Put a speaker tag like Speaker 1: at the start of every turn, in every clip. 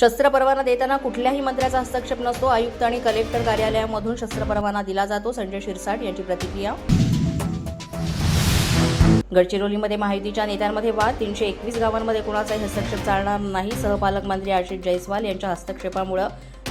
Speaker 1: शस्त्र परवाना देताना कुठल्याही मंत्र्याचा हस्तक्षेप नसतो. आयुक्त आणि कलेक्टर कार्यालयामधून शस्त्र परवाना दिला जातो. संजय शिरसाट यांची प्रतिक्रिया. गडचिरोलीमध्ये महायुतीच्या नेत्यांमध्ये वाद. तीनशे एकवीस गावांमध्ये कुणाचाही हस्तक्षेप चालणार नाही. सहपालकमंत्री आशिष जयस्वाल यांच्या हस्तक्षेपामुळे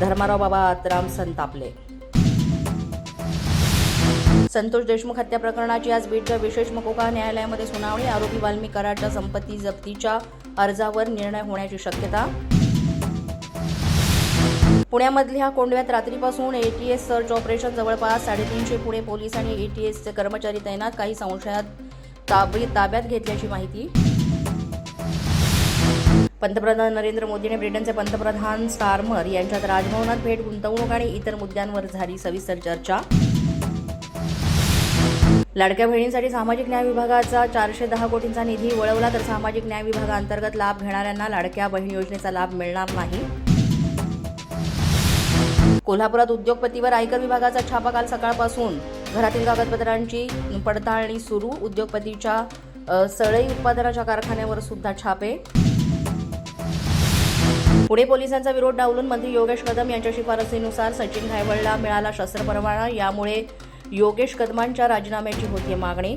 Speaker 1: धर्माराव बाबा आतराम संतापले. संतोष देशमुख हत्या प्रकरणाची आज बीडच्या विशेष मकोका न्यायालयामध्ये सुनावणी. आरोपी वाल्मी कराडच्या संपत्ती जप्तीच्या अर्जावर निर्णय होण्याची शक्यता. पुण्यामधल्या कोंडव्यात रात्रीपासून एटीएस सर्च ऑपरेशन जवळपास साडेतीनशे पुणे पोलीस आणि एटीएसचे कर्मचारी तैनात काही संशयात ताबी ताब्यात घेतल्याची माहिती. पंतप्रधान नरेंद्र मोदी आणि ब्रिटनचे पंतप्रधान स्टारमर यांच्यात राजभवनात भेट गुंतवणूक आणि इतर मुद्द्यांवर झाली सविस्तर चर्चा. लाडक्या बहिणींसाठी सामाजिक न्याय विभागाचा चारशे दहा कोटींचा निधी वळवला तर सामाजिक न्याय विभागाअंतर्गत लाभ घेणाऱ्यांना लाडक्या बहीण योजनेचा लाभ मिळणार नाही. कोल्हापुरात उद्योगपतीवर आयकर विभागाचा छापा काल सकाळपासून. घरातील कागदपत्रांची पडताळणी सुरू. उद्योगपतीच्या सळई उत्पादनाच्या कारखान्यावर सुद्धा छापे. पुणे पोलिसांचा विरोध डावलून मंत्री योगेश कदम यांच्या शिफारसीनुसार सचिन घायवळला मिळाला शस्त्र परवाना यामुळे योगेश कदमांच्या राजीनाम्याची होती मागणी.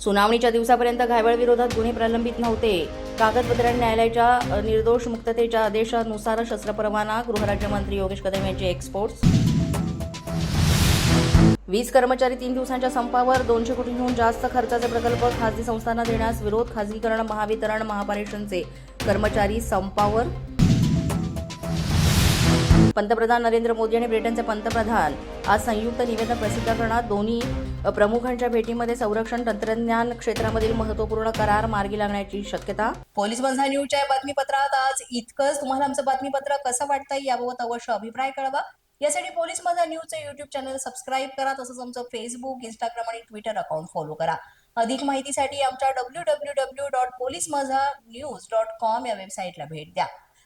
Speaker 1: सुनावणीच्या दिवसापर्यंत घायवळ विरोधात गुन्हे प्रलंबित नव्हते. कागदपत्र न्यायालयाच्या निर्दोष मुक्ततेच्या आदेशानुसार शस्त्रपरवाना गृहराज्यमंत्री योगेश कदम यांचे एक्सपोर्ट्स वीज कर्मचारी तीन दिवसांच्या संपावर दोनशे कोटींहून जास्त खर्चाचे प्रकल्प खासगी संस्थांना देण्यास विरोध खासगीकरण महावितरण महापारेषणचे कर्मचारी संपावर पंतप्रधान नरेंद्र मोदी आणि ब्रिटनचे पंतप्रधान आज संयुक्त निवेदन प्रसिद्ध करणार. दोन्ही प्रमुखांच्या भेटीमध्ये संरक्षण तंत्रज्ञान क्षेत्रामधील महत्त्वपूर्ण करार मार्गी लागण्याची शक्यता. पोलीस बंधा न्यूजच्या बातमीपत्रात आज इतकंच. तुम्हाला आमचं बातमीपत्र कसं वाटतंय याबाबत अवश्य अभिप्राय कळवा. यासाठी पोलीस माझा न्यूजचं युट्यूब चॅनल सबस्क्राईब करा तसंच आमचं फेसबुक इंस्टाग्राम आणि ट्विटर अकाउंट फॉलो करा. अधिक माहितीसाठी आमच्या W W W dot police Majha news dot com या वेबसाईटला भेट द्या.